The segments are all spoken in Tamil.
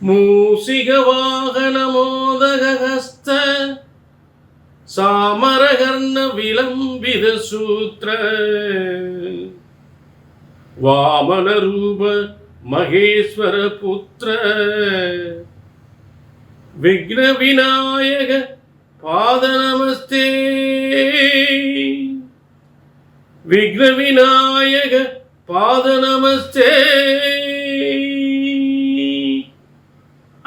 மூசிகவாகனமோதகஸ்த சாமரகர்ண விளம்பித சூத்திர வாமன ரூப மகேஸ்வர புத்திர விக்ன விநாயக பாத நமஸ்தே விக்ன விநாயக பாத நமஸ்தே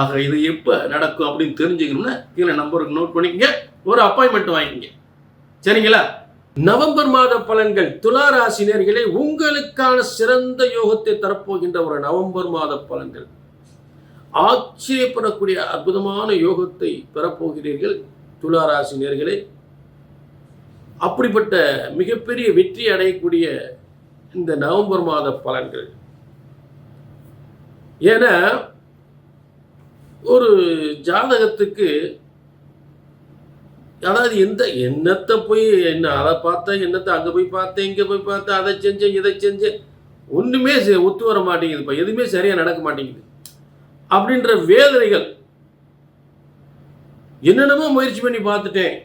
ஆக இது எப்போ நடக்கும் அப்படின்னு தெரிஞ்சுக்கணும்னா கீழே நம்பருக்கு நோட் பண்ணிக்கங்க. ஒரு அப்பாயின்மெண்ட் வாங்கிங்க சரிங்களா? நவம்பர் மாத பலன்கள் துலா ராசினியர்களே உங்களுக்கான சிறந்த யோகத்தை தரப்போகின்ற ஒரு நவம்பர் மாத பலன்கள். ஆச்சரியப்படக்கூடிய அற்புதமான யோகத்தை பெறப்போகிறீர்கள் துலா ராசினியர்களே அப்படிப்பட்ட மிகப்பெரிய வெற்றி அடையக்கூடிய இந்த நவம்பர் மாத பலன்கள். ஏன்னா ஒரு ஜாதகத்துக்கு அதாவது எந்த என்னத்தை போய் என்ன அதை பார்த்தேன் என்னத்தை அங்கே போய் பார்த்தேன் இங்கே போய் பார்த்தேன் அதை செஞ்சேன் இதை செஞ்சேன் ஒன்றுமே செ- ஒத்து வர மாட்டேங்குதுப்பா. எதுவுமே சரியாக நடக்க மாட்டேங்குது. அப்படின்ற வேதனைகள். என்னென்னமோ முயற்சி பண்ணி பார்த்துட்டேன்.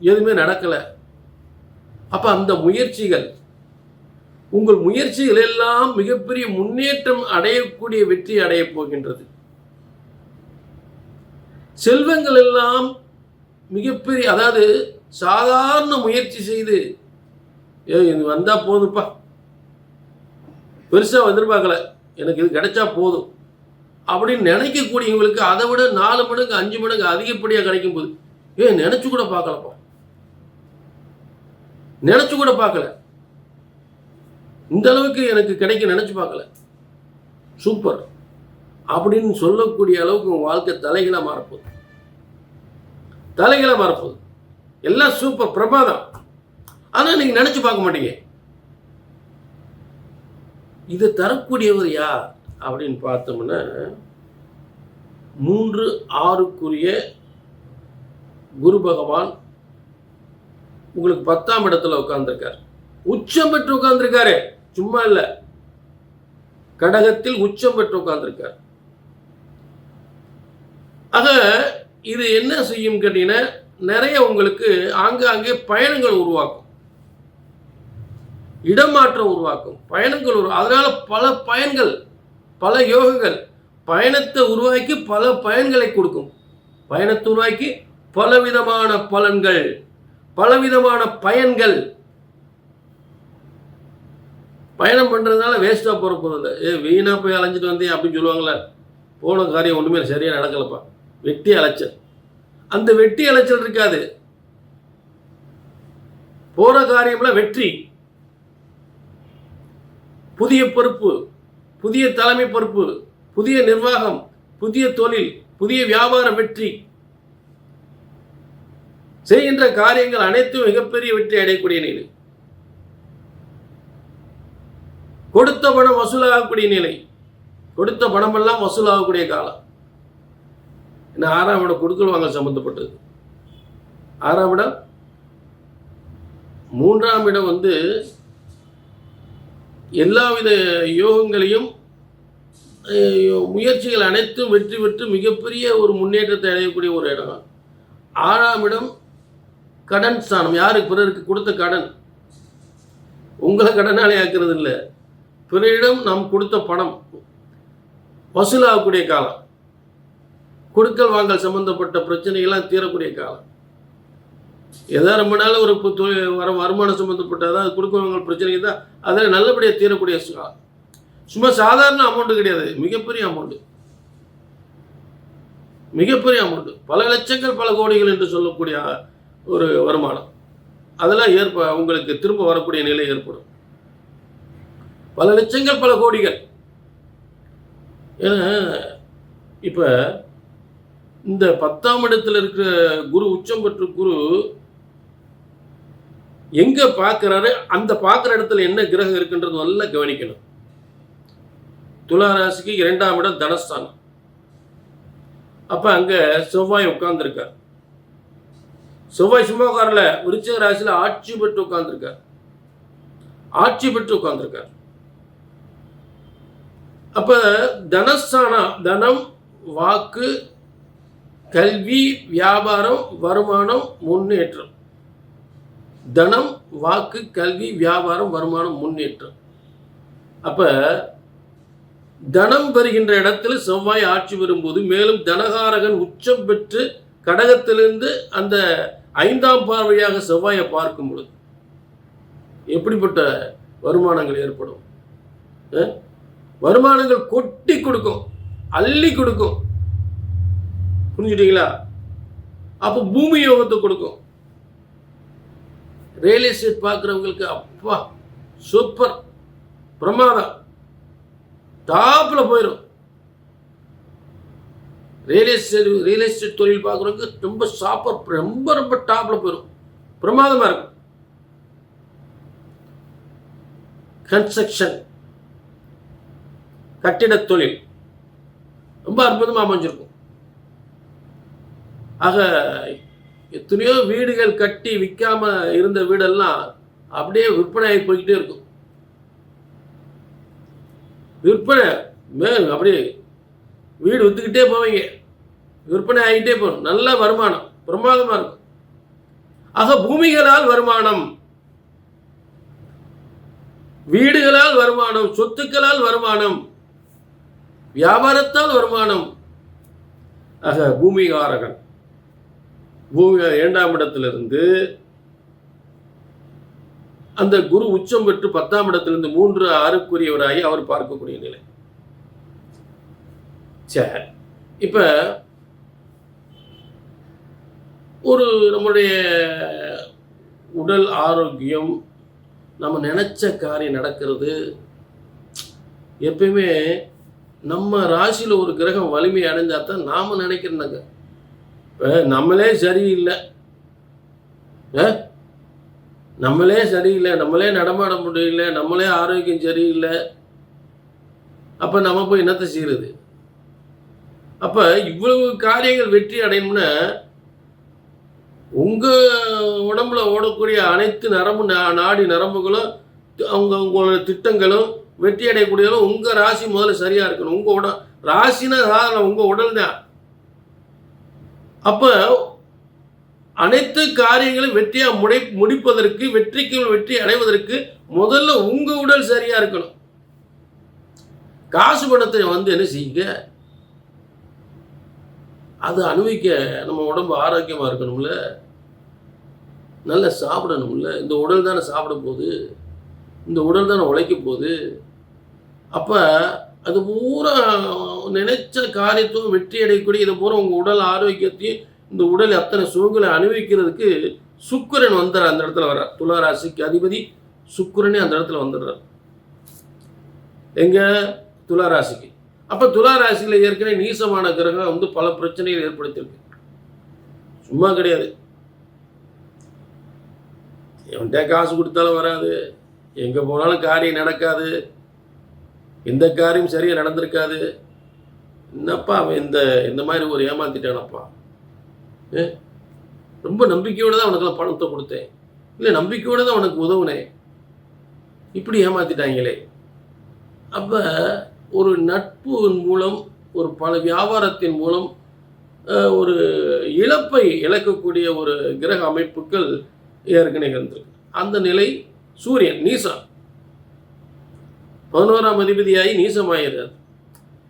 எதுவுமே நடக்கலை. அப்போ அந்த முயற்சிகள் உங்கள் முயற்சிகள் எல்லாம் மிகப்பெரிய முன்னேற்றம் அடையக்கூடிய வெற்றி அடையப் போகின்றது. செல்வங்கள் எல்லாம் மிகப்பெரிய அதாவது சாதாரண முயற்சி செய்து ஏ இது வந்தால் போதும்ப்பா பெருசாக எதிர்பார்க்கல. எனக்கு இது கிடைச்சா போதும். அப்படின்னு நினைக்கக்கூடியவங்களுக்கு அதை விட நாலு மடங்கு அஞ்சு மடங்கு அதிகப்படியாக கிடைக்கும் போது ஏ நினச்சி கூட பார்க்கலப்பா. நினச்சி கூட பார்க்கல. இந்த அளவுக்கு எனக்கு கிடைக்க நினச்சி பார்க்கல. சூப்பர். அப்படின்னு சொல்லக்கூடிய அளவுக்கு உங்கள் வாழ்க்கை தலைகளாக மாறப்போகுது. தலைகளாக மாறப்போகுது. எல்லாம் சூப்பர் பிரமாதம். ஆனால் நீங்கள் நினச்சி பார்க்க மாட்டீங்க. இது தரக்கூடியவர் யார் அப்படின்னு பார்த்தோம்னா மூன்று ஆறுக்குரிய குரு பகவான் உங்களுக்கு பத்தாம் இடத்துல உட்கார்ந்துருக்கார். உச்சம் பெற்று உட்கார்ந்துருக்காரு. சும்மா இல்லை. கடகத்தில் உச்சம் பெற்று உட்கார்ந்துருக்கார். ஆக இது என்ன செய்யும் கேட்டீங்கன்னா நிறைய உங்களுக்கு ஆங்காங்கே பயணங்கள் உருவாக்கும். இடமாற்றம் உருவாக்கும். பயணங்கள் உருவா அதனால் பல பயன்கள் பல யோகங்கள் பயணத்தை உருவாக்கி பல பயன்களை கொடுக்கும். பயணத்தை உருவாக்கி பலவிதமான பலன்கள் பலவிதமான பயன்கள். பயணம் பண்ணுறதுனால வேஸ்ட்டாக போகிற போகிறது ஏ வீணாக போய் அலைஞ்சிட்டு வந்தேன் அப்படின்னு சொல்லுவாங்களே போன காரியம் ஒன்றுமே சரியாக நடக்கலப்பா. வெட்டி அலைச்சல். அந்த வெட்டி அலைச்சல் இருக்காது. போற காரியம்ல வெற்றி. புதிய பொறுப்பு புதிய தலைமை பொறுப்பு புதிய நிர்வாகம் புதிய தொழில் புதிய வியாபார வெற்றி. செய்கின்ற காரியங்கள் அனைத்தும் மிகப்பெரிய வெற்றி அடையக்கூடிய நிலை. கொடுத்த பணம் வசூலாகக்கூடிய நிலை. கொடுத்த பணமெல்லாம் வசூலாகக்கூடிய காலம். இன்னும் ஆறாம் இடம் கொடுக்கல் வாங்கல் சம்மந்தப்பட்டது ஆறாம் இடம் மூன்றாம் இடம் வந்து எல்லாவித யோகங்களையும் முயற்சிகள் அனைத்தும் வெற்றி பெற்று மிகப்பெரிய ஒரு முன்னேற்றத்தை அடையக்கூடிய ஒரு இடம். ஆறாம் இடம் கடன் ஸ்தானம். யாருக்கு? பிறருக்கு கொடுத்த கடன். உங்களை கடனாளி ஆக்கிறது இல்லை. பிறரிடம் நாம் கொடுத்த பணம். வசூலாகக்கூடிய காலம். கொடுக்கல் வாங்கல் சம்பந்தப்பட்ட பிரச்சனைகள்லாம் தீரக்கூடிய காலம். எதாவது ரொம்ப நாள் ஒரு தொழில் வர வருமானம் சம்மந்தப்பட்ட அதாவது கொடுக்கல் வாங்கல் பிரச்சனைக்கு தான் அதில் நல்லபடியாக தீரக்கூடிய காலம் சும்மா சாதாரண அமௌண்ட்டு கிடையாது மிகப்பெரிய அமௌண்ட்டு மிகப்பெரிய அமௌண்ட்டு பல லட்சங்கள் பல கோடிகள் என்று சொல்லக்கூடிய ஒரு வருமானம். அதெல்லாம் ஏற்ப உங்களுக்கு திரும்ப வரக்கூடிய நிலை ஏற்படும். பல லட்சங்கள் பல கோடிகள். ஏன்னா இப்போ இந்த பத்தாம் இடத்துல இருக்கிற குரு உச்சம் பெற்ற குரு எங்க பார்க்கிறாரு? அந்த பார்க்குற இடத்துல என்ன கிரகம் இருக்குன்றது நல்லா கவனிக்கணும். துலா ராசிக்கு இரண்டாம் இடம் தனஸ்தானம். அப்ப அங்க செவ்வாய் உட்கார்ந்துருக்கார். செவ்வாய் சும்மா உட்காரல விருச்சிக ராசியில் ஆட்சி பெற்று உட்கார்ந்துருக்கார். ஆட்சி பெற்று உட்கார்ந்துருக்கார். அப்ப தனஸ்தானம் தனம் வாக்கு கல்வி வியாபாரம் வருமானம் முன்னேற்றம். தனம் வாக்கு கல்வி வியாபாரம் வருமானம் முன்னேற்றம். அப்போ தனம் பெறுகின்ற இடத்துல செவ்வாய் ஆட்சி வரும்போது மேலும் தனகாரகன் உச்சம் பெற்று கடகத்திலிருந்து அந்த ஐந்தாம் பார்வையாக செவ்வாயை பார்க்கும் பொழுது எப்படிப்பட்ட வருமானங்கள் ஏற்படும்? வருமானங்கள் கொட்டி கொடுக்கும் அள்ளி கொடுக்கும். புரிஞ்சுட்டீங்களா? அப்போ பூமி யோகத்தை கொடுக்கும். ரியல் எஸ்டேட் பார்க்குறவங்களுக்கு அப்பா சூப்பர் பிரமாதம். டாப்பில் போயிடும் ரியல் எஸ்டேட் ரியல் எஸ்டேட் தொழில் பார்க்குறவங்க ரொம்ப சாப்பர் ரொம்ப ரொம்ப டாப்பில் போயிடும் பிரமாதமாக இருக்கும். கன்ஸ்ட்ரக்ஷன் கட்டிடத் தொழில். ரொம்ப அற்புதமாக அமைஞ்சிருக்கும். ஆக எத்தனையோ வீடுகள் கட்டி விற்காம இருந்த வீடெல்லாம் அப்படியே விற்பனை ஆகி போய்கிட்டே இருக்கும். விற்பனை மே அப்படியே வீடு வித்துக்கிட்டே போவீங்க. விற்பனை ஆகிட்டே போகும். நல்ல வருமானம் பிரமாதமாக இருக்கும். ஆக பூமிகளால் வருமானம் வீடுகளால் வருமானம் சொத்துக்களால் வருமானம் வியாபாரத்தால் வருமானம். ஆக பூமிகாரகன் பூமி இரண்டாம் இடத்திலிருந்து அந்த குரு உச்சம் பெற்று பத்தாம் இடத்திலிருந்து மூன்று ஆறுக்குரியவராகி அவர் பார்க்கக்கூடிய நிலை. சரி இப்ப ஒரு நம்முடைய உடல் ஆரோக்கியம் நம்ம நினைச்ச காரியம் நடக்கிறது. எப்பயுமே நம்ம ராசியில ஒரு கிரகம் வலிமை அடைஞ்சாதான் நாம நினைக்கிறோங்க நம்மளே சரியில்லை. ஆ? நம்மளே சரியில்லை. நம்மளே நடமாட முடியல. நம்மளே ஆரோக்கியம் சரியில்லை. அப்போ நம்ம போய் என்னத்தை செய்யறது அப்போ இவ்வளவு காரியங்கள் வெற்றி அடையணும்னா உங்கள் உடம்புல ஓடக்கூடிய அனைத்து நரம்பு நாடி நரம்புகளும் அவங்க உங்களோட திட்டங்களும் வெற்றி அடையக்கூடியதும் உங்கள் ராசி முதல்ல சரியாக இருக்கணும். உங்கள் உடல் ராசினா சாதாரண உங்கள் உடல் தான். அப்போ அனைத்து காரியங்களும் வெற்றியாக முடை முடிப்பதற்கு வெற்றிக்கு வெற்றி அடைவதற்கு முதல்ல உங்க உடல் சரியா இருக்கணும். காசு பணத்தை வந்து என்ன செய்யுங்க? அது அனுபவிக்க நம்ம உடம்பு ஆரோக்கியமா இருக்கணும்ல. நல்லா சாப்பிடணும்ல. இந்த உடல் தானே சாப்பிட போகுது. இந்த உடல் தானே உழைக்க போகுது. அப்போ அது பூரா நினைச்ச காரியத்தும் வெற்றி அடையக்கூடிய இதை பூரா உங்கள் உடல் ஆரோக்கியத்தையும் இந்த உடல் அத்தனை சுகங்களை அனுபவிக்கிறதுக்கு சுக்கிரன் வந்துடுற அந்த இடத்துல வர்றார். துளாராசிக்கு அதிபதி சுக்கரனே அந்த இடத்துல வந்துடுறார். எங்க? துளாராசிக்கு. அப்போ துளாராசியில் ஏற்கனவே நீசமான கிரகம் வந்து பல பிரச்சனைகள் ஏற்படுத்தியிருக்கு. சும்மா கிடையாது. எவன்கிட்ட காசு கொடுத்தாலும் வராது. எங்கே போனாலும் காரியம் நடக்காது. எந்த காரியம் சரியாக நடந்திருக்காது. என்னப்பா அவன் இந்த இந்த மாதிரி ஒரு ஏமாத்திட்டானப்பா? ஏ? ரொம்ப நம்பிக்கையோடு தான் அவனுக்கெல்லாம் பணத்தை கொடுத்தேன். இல்லை நம்பிக்கையோடு தான் அவனுக்கு உதவுனேன். இப்படி ஏமாத்திட்டாங்களே. அப்போ ஒரு நட்புவின் மூலம் ஒரு பல வியாபாரத்தின் மூலம் ஒரு இழப்பை இழக்கக்கூடிய ஒரு கிரக அமைப்புகள் ஏற்கனவே இருந்திருக்கு. அந்த நிலை சூரியன் நீசம். பதினோராம் அதிபதியாகி நீசமாயிடுறார்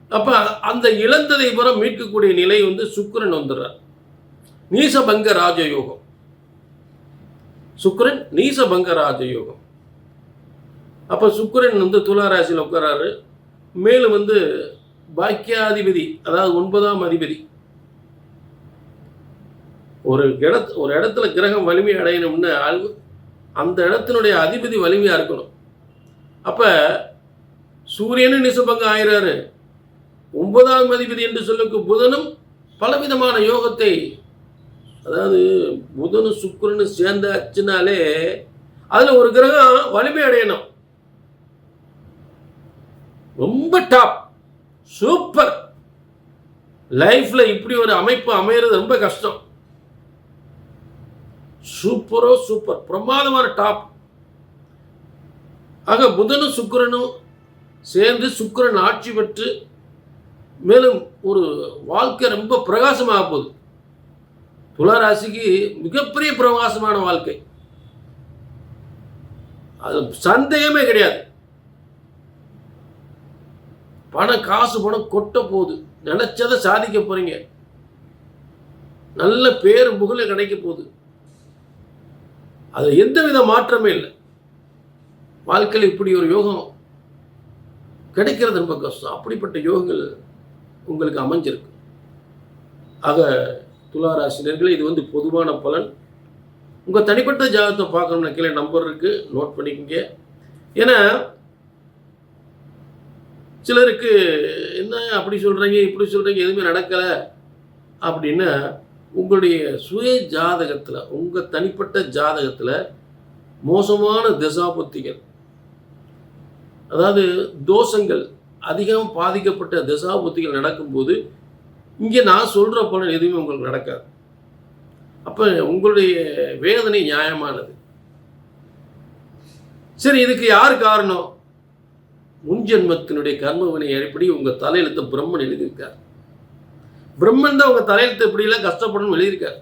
அப்ப அந்த இழந்ததை புறம் மீட்கக்கூடிய நிலை வந்து சுக்கரன் வந்துடுறார். நீசபங்க ராஜயோகம். சுக்கரன் நீசபங்க ராஜயோகம். அப்ப சுக்கரன் வந்து துலா ராசியில் உட்காராரு மேலும் வந்து பாக்கியாதிபதி அதாவது ஒன்பதாம் அதிபதி. ஒரு இட ஒரு இடத்துல கிரகம் வலிமை அடையணும்னு அது- அந்த இடத்தினுடைய அதிபதி வலிமையா இருக்கணும். அப்ப சூரியனும் நிசபங்கம் ஆயிராரு ஒன்பதாம் அதிபதி என்று சொல்லுக்கு புதனும் பலவிதமான யோகத்தை அதாவது புதனும் சேர்ந்து அச்சுன்னாலே அதில் ஒரு கிரகம் வலிமை அடையணும். ரொம்ப டாப் சூப்பர் லைஃப்ல இப்படி ஒரு அமைப்பு அமையிறது ரொம்ப கஷ்டம். சூப்பரோ சூப்பர் பிரமாதமான டாப் ஆக புதனும் சுக்கரனும் சேர்ந்து சுக்கரன் ஆட்சி பெற்று மேலும் ஒரு வாழ்க்கை ரொம்ப பிரகாசமாக போகுது. துளாராசிக்கு மிகப்பெரிய பிரகாசமான வாழ்க்கை. அது சந்தேகமே கிடையாது. பணம் காசு பணம் கொட்ட போகுது. நினைச்சதை சாதிக்க போறீங்க. நல்ல பேர் புகழ கிடைக்க போகுது. அது எந்த வித மாற்றமே இல்லை. வாழ்க்கையில் இப்படி ஒரு யோகம் கிடைக்கிறது ரொம்ப கஷ்டம். அப்படிப்பட்ட யோகங்கள் உங்களுக்கு அமைஞ்சிருக்கு. ஆக துளாராசினர்கள் இது வந்து பொதுவான பலன். உங்கள் தனிப்பட்ட ஜாதகத்தை பார்க்கணும்னா கீழே நம்பர் இருக்குது நோட் பண்ணிக்கோங்க. ஏன்னா சிலருக்கு என்ன அப்படி சொல்கிறீங்க இப்படி சொல்கிறீங்க எதுவுமே நடக்கலை. அப்படின்னா உங்களுடைய சுய ஜாதகத்தில் உங்கள் தனிப்பட்ட ஜாதகத்தில் மோசமான திசாபுத்திகள் அதாவது தோஷங்கள் அதிகம் பாதிக்கப்பட்ட திசாபுத்திகள் நடக்கும்போது இங்கே நான் சொல்கிற பலன் எதுவுமே உங்களுக்கு நடக்காது. அப்போ உங்களுடைய வேதனை நியாயமானது. சரி இதுக்கு யார் காரணம்? முன்ஜென்மத்தினுடைய கர்மவினை எப்படி உங்கள் தலையெழுத்த பிரம்மன் எழுதியிருக்கார். பிரம்மன் தான் உங்கள் தலையெழுத்து எப்படிலாம் கஷ்டப்படணும்னு எழுதியிருக்கார்.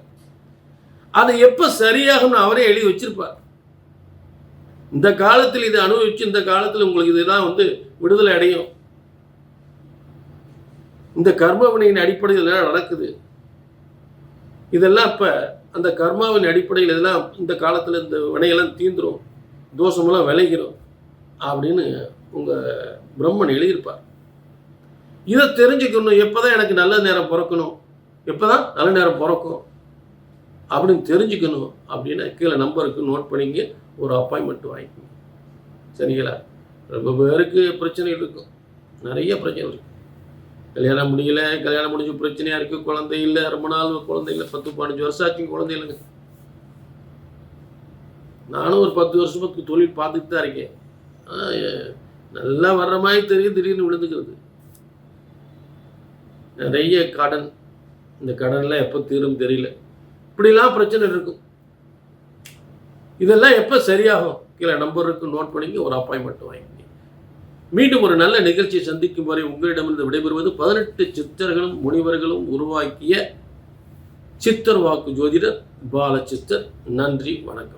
அது எப்போ சரியாகும்னு அவரே எழுதி வச்சிருப்பார். இந்த காலத்தில் இதை அனுபவிச்சு இந்த காலத்தில் உங்களுக்கு இதெல்லாம் வந்து விடுதலை அடையும். இந்த கர்மவினையின் அடிப்படையில் இதெல்லாம் நடக்குது. இதெல்லாம் இப்போ அந்த கர்மாவின் அடிப்படையில் இதெல்லாம் இந்த காலத்தில் இந்த வினையெல்லாம் தீந்துரும் தோஷமெல்லாம் விளைகிறோம் அப்படின்னு உங்கள் பிரம்மன் எழுதியிருப்பார். இதை தெரிஞ்சுக்கணும் எப்போ தான் எனக்கு நல்ல நேரம் பிறக்கணும் எப்போ தான் நல்ல நேரம் பிறக்கும் அப்படின்னு தெரிஞ்சுக்கணும் அப்படின்னு கீழே நம்பருக்கு நோட் பண்ணிங்க ஒரு அப்பாயின்மெண்ட் வாங்கிக்கோங்க. சரிங்களா? ரொம்ப பேருக்கு பிரச்சனைகள் இருக்கும். நிறைய பிரச்சனை இருக்கும். கல்யாணம் முடியல கல்யாணம் முடிஞ்சு பிரச்சனையா இருக்கு குழந்தை இல்லை ரொம்ப நாள் குழந்தை இல்லை பத்து பதினஞ்சு வருஷம் ஆச்சு குழந்தை இல்லைங்க. நானும் ஒரு பத்து வருஷத்துக்கு தொழில் பார்த்துட்டு தான் இருக்கேன். நல்லா வர்ற மாதிரி தெரியும் திடீர்னு விழுந்துக்கிறது. நிறைய கடன் இந்த கடன்லாம் எப்போ தீரும் தெரியல. இப்படிலாம் பிரச்சனை இருக்கும். இதெல்லாம் எப்போ சரியாகும்? கீழே நம்பர் இருக்கு நோட் பண்ணிங்க ஒரு அப்பாயின்மெண்ட் வாங்கி மீண்டும் ஒரு நல்ல நிகழ்ச்சியை சந்திக்கும் வரை உங்களிடமிருந்து விடைபெறுவது பதினெட்டு சித்தர்களும் முனிவர்களும் உருவாக்கிய சித்தர் வாக்கு ஜோதிடர் பாலச்சித்தர் நன்றி வணக்கம்.